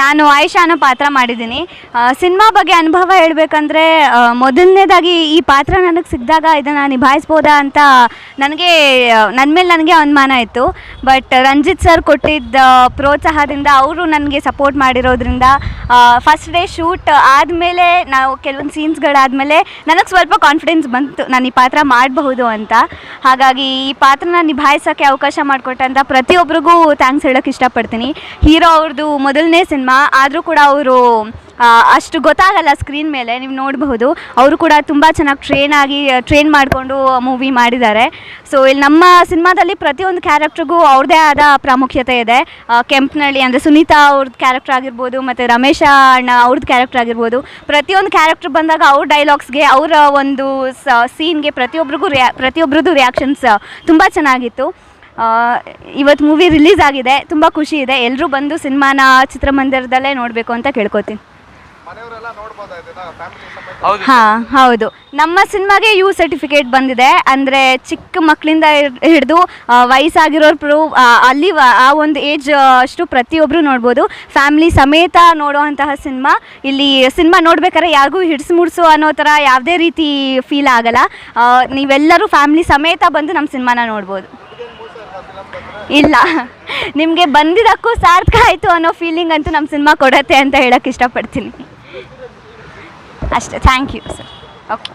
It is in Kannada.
ನಾನು ಆಯಿಷಾ ಪಾತ್ರ ಮಾಡಿದ್ದೀನಿ. ಸಿನಿಮಾ ಬಗ್ಗೆ ಅನುಭವ ಹೇಳಬೇಕಂದ್ರೆ ಮೊದಲನೇದಾಗಿ ಈ ಪಾತ್ರ ನನಗೆ ಸಿಕ್ಕಿದಾಗ ಇದನ್ನು ನಿಭಾಯಿಸ್ಬೋದಾ ಅಂತ ನನಗೆ ನನ್ನ ಮೇಲೆ ನನಗೆ ಅನುಮಾನ ಇತ್ತು. ಬಟ್ ರಂಜಿತ್ ಸರ್ ಕೊಟ್ಟಿದ್ದ ಪ್ರೋತ್ಸಾಹದಿಂದ ಅವರು ನನಗೆ ಸಪೋರ್ಟ್ ಮಾಡಿರೋದ್ರಿಂದ ಫಸ್ಟ್ ಡೇ ಶೂಟ್ ಆದಮೇಲೆ ನಾವು ಕೆಲವೊಂದು ಸೀನ್ಸ್ಗಳಾದಮೇಲೆ ನನಗೆ ಸ್ವಲ್ಪ ಕಾನ್ಫಿಡೆನ್ಸ್ ಬಂತು ನಾನು ಈ ಪಾತ್ರ ಮಾಡಬಹುದು ಅಂತ. ಹಾಗಾಗಿ ಈ ಪಾತ್ರನ ನಿಭಾಯಿಸೋಕ್ಕೆ ಅವಕಾಶ ಮಾಡಿಕೊಟ್ಟಂಥ ಪ್ರತಿಯೊಬ್ಬರಿಗೂ ಥ್ಯಾಂಕ್ಸ್ ಹೇಳೋಕ್ಕೆ ಇಷ್ಟಪಡ್ತೀನಿ. ಹೀರೋ ಅವ್ರದ್ದು ಮೊದಲನೇ ಸಿನಿಮಾ, ಆದರೂ ಕೂಡ ಅವರು ಅಷ್ಟು ಗೊತ್ತಾಗಲ್ಲ ಸ್ಕ್ರೀನ್ ಮೇಲೆ, ನೀವು ನೋಡಬಹುದು. ಅವರು ಕೂಡ ತುಂಬ ಚೆನ್ನಾಗಿ ಟ್ರೈನ್ ಆಗಿ ಟ್ರೈನ್ ಮಾಡಿಕೊಂಡು ಮೂವಿ ಮಾಡಿದ್ದಾರೆ. ಸೊ ಇಲ್ಲಿ ನಮ್ಮ ಸಿನಿಮಾದಲ್ಲಿ ಪ್ರತಿಯೊಂದು ಕ್ಯಾರೆಕ್ಟ್ರಿಗೂ ಅವ್ರದ್ದೇ ಆದ ಪ್ರಾಮುಖ್ಯತೆ ಇದೆ. ಕೆಂಪನಳ್ಳಿ ಅಂದರೆ ಸುನೀತಾ ಅವ್ರದ್ದು ಕ್ಯಾರೆಕ್ಟರ್ ಆಗಿರ್ಬೋದು, ಮತ್ತು ರಮೇಶ ಅಣ್ಣ ಅವ್ರದ್ದು ಕ್ಯಾರೆಕ್ಟರ್ ಆಗಿರ್ಬೋದು. ಪ್ರತಿಯೊಂದು ಕ್ಯಾರೆಕ್ಟ್ರ್ ಬಂದಾಗ ಅವ್ರ ಡೈಲಾಗ್ಸ್ಗೆ ಅವರ ಒಂದು ಸೀನ್ಗೆ ಪ್ರತಿಯೊಬ್ಬರಿಗೂ ರಿಯಾ ಪ್ರತಿಯೊಬ್ಬರದ್ದು ರಿಯಾಕ್ಷನ್ಸ್ ತುಂಬ ಚೆನ್ನಾಗಿತ್ತು. ಇವತ್ತು ಮೂವಿ ರಿಲೀಸ್ ಆಗಿದೆ ತುಂಬ ಖುಷಿ ಇದೆ. ಎಲ್ಲರೂ ಬಂದು ಸಿನಿಮಾನ ಚಿತ್ರಮಂದಿರದಲ್ಲೇ ನೋಡಬೇಕು ಅಂತ ಕೇಳ್ಕೊತೀನಿ. ಮನೆಯವರೆಲ್ಲ ನೋಡ್ಬೋದಾ ಇದನ್ನ? ಫ್ಯಾಮಿಲಿ ಸಮೇತ ಹೌದು ಹಾಂ ಹೌದು. ನಮ್ಮ ಸಿನಿಮಾಗೆ ಯು ಸರ್ಟಿಫಿಕೇಟ್ ಬಂದಿದೆ. ಅಂದರೆ ಚಿಕ್ಕ ಮಕ್ಕಳಿಂದ ಹಿಡಿದು ವಯಸ್ಸಾಗಿರೋರು ಪ್ರೂ ಅಲ್ಲಿ ವ- ಆ ಒಂದು ಏಜ್ ಅಷ್ಟು ಪ್ರತಿಯೊಬ್ಬರು ನೋಡ್ಬೋದು. ಫ್ಯಾಮಿಲಿ ಸಮೇತ ನೋಡುವಂತಹ ಸಿನಿಮಾ. ಇಲ್ಲಿ ಸಿನಿಮಾ ನೋಡ್ಬೇಕಾದ್ರೆ ಯಾರಿಗೂ ಹಿಡ್ಸು ಮುಡ್ಸು ಅನ್ನೋ ಥರ ಯಾವುದೇ ರೀತಿ ಫೀಲ್ ಆಗಲ್ಲ. ನೀವೆಲ್ಲರೂ ಫ್ಯಾಮಿಲಿ ಸಮೇತ ಬಂದು ನಮ್ಮ ಸಿನಿಮಾನ ನೋಡ್ಬೋದು. ಇಲ್ಲ. ನಿಮಗೆ ಬಂದಿದ್ದಕ್ಕೂ ಸಾರ್ಥಕ ಆಯಿತು ಅನ್ನೋ ಫೀಲಿಂಗ್ ಅಂತೂ ನಮ್ಮ ಸಿನಿಮಾ ಕೊಡತ್ತೆ ಅಂತ ಹೇಳಕ್ಕೆ ಇಷ್ಟಪಡ್ತೀನಿ. ಅಷ್ಟೇ. Thank you sir okay